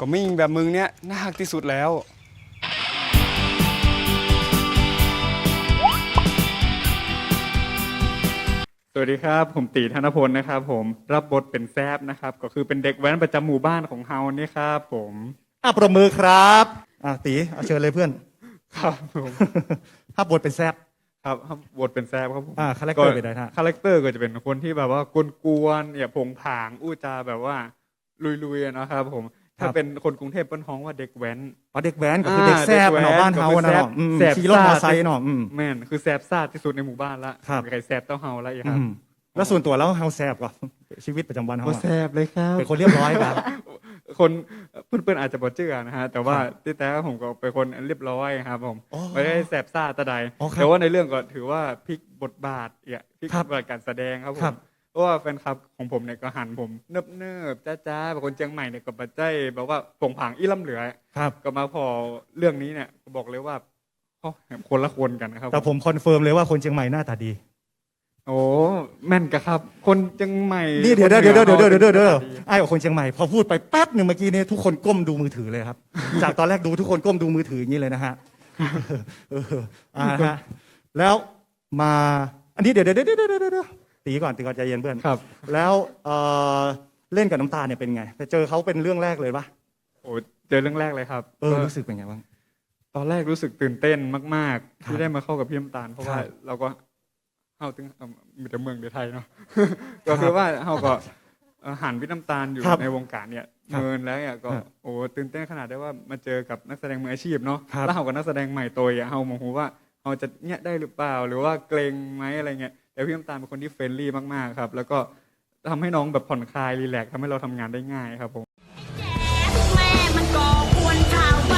ก็ไม่ยิงแบบมึงเนี้ยน่าหักที่สุดแล้ว สวัสดีครับ ผมตีธนพลนะครับ ผมรับบทเป็นแซบนะครับ ก็คือเป็นเด็กแว้นประจำหมู่บ้านของเฮานี่ครับผมอะประมือครับอะตีเอาเชิญเลยเพื่อน ครับผมถ้าบทเป็นแซบ ครับครับบทเป็นแซบครับผมอ่าคาแรคเตอร์เป็นไงฮะ คาแรคเตอร์ก็จะเป็นคนที่แบบว่ากวนๆอย่าผงผางอู้จาแบบว่าลุยๆอะนะครับผม ถ้าเป็นคนกรุงเทพเปิ้นฮ้องว่าเด็กแว้นอ๋อเด็กแว้นก็คือเด็กแซบอ่าเนาะบ้านเฮาเด็กแว้นนะเนาะอืมแซบขี่รถมอซ่าไซค์เนาะอืมแม่นคือแซบซ่าที่สุดในหมู่บ้านละครับมีใครแซบเต้าเฮาละอีกคอืรับมแล้วส่วนตัวแล้วเฮาแซบก่อนชีวิตประจำวันเฮาก็อะแซบเลยครับเป็นคนเรียบร้อยครับคนเพื่อนๆอาจจะบ่เชื่อนะฮะแต่ว่าครับที่แท้ผมก็เป็นคนเรียบร้อยครับผมอ๋อไม่ได้แสบซ่าตะใดอ๋อครับแต่ว่าในเรื่องก็ถือว่าพลิกบทบาทเนี่ยพลิกครับบทบาทการแสดงครับผครัมบเพ ว่าแฟนคลับของผมเนี่ยก็หันผมเนิบเนิบจ้าจ้าบางคนเชียงใหม่เนี่ยก็มาจจยแบบว่าผงผางอีล่ำเหลือ ครับ ก็มาพอเรื่องนี้เนี่ยก็บอกเลยว่าโอ้คนละคนกันนะครับแต่ผมคอนเฟิร์มเลยว่าคนเชียงใหม่หน้าตาดี โอ้แม่นกัะครับ คนเชียงใหม่นี่เดี๋ยวเดี๋ยวเดี๋ยวเดี๋ยวเดี๋ยวเดี๋ยวไอ้กับคนเชียงใหม่พอพูดไปแป๊บหนึ่งเมื่อกี้เนี่ยทุกคนก้มดูมือถือเลยครับ จากตอนแรกดูทุกคนก้มดูมือถืออย่างนี้เลยนะฮะฮะแล้วมาอันนี้เดี๋ยวเดี๋ยวเดี๋ยวเดี๋ยว ตีก่อนตีก่อนใจเย็นเพื่อน ครับ แล้วเอ่อเล่นกับน้ำตาลเนี่ยเป็นไงไปเจอเขาเป็นเรื่องแรกเลยปะโอ้เจอเรื่องแรกเลยครับเออก็รู้สึกเป็นไงบ้าง ตอนแรกรู้สึกตื่นเต้นมากๆครับที่ได้มาเข้ากับพี่น้ำตาล เพราะว่าครับเราก็เข้าถึงเอ่อมีแต่เมืองเดียวไทยเนาะ ก็คือว่าเราก็เอ่อหันพี่น้ำตาลอยู่ครับในวงการเนี่ยครับเมินแล้วเนี่ยก็ครับโอ้ตื่นเต้นขนาดได้ว่ามาเจอกับนักแสดงมืออาชีพเนาะครับ แล้วเรากับนักแสดงใหม่ตัวอะเรามองว่าเราจะเนี่ยได้หรือเปล่า หรือว่าเกรงไหมอะไรเงี้ย แต่พี่น้ำตาลเป็นคนที่เฟรนลี่มากๆครับ แล้วก็ทำให้น้องแบบผ่อนคลายรีแลกซ์ทำให้เราทำงานได้ง่ายครับผม แม่มันก่อกวนชาวบ้าน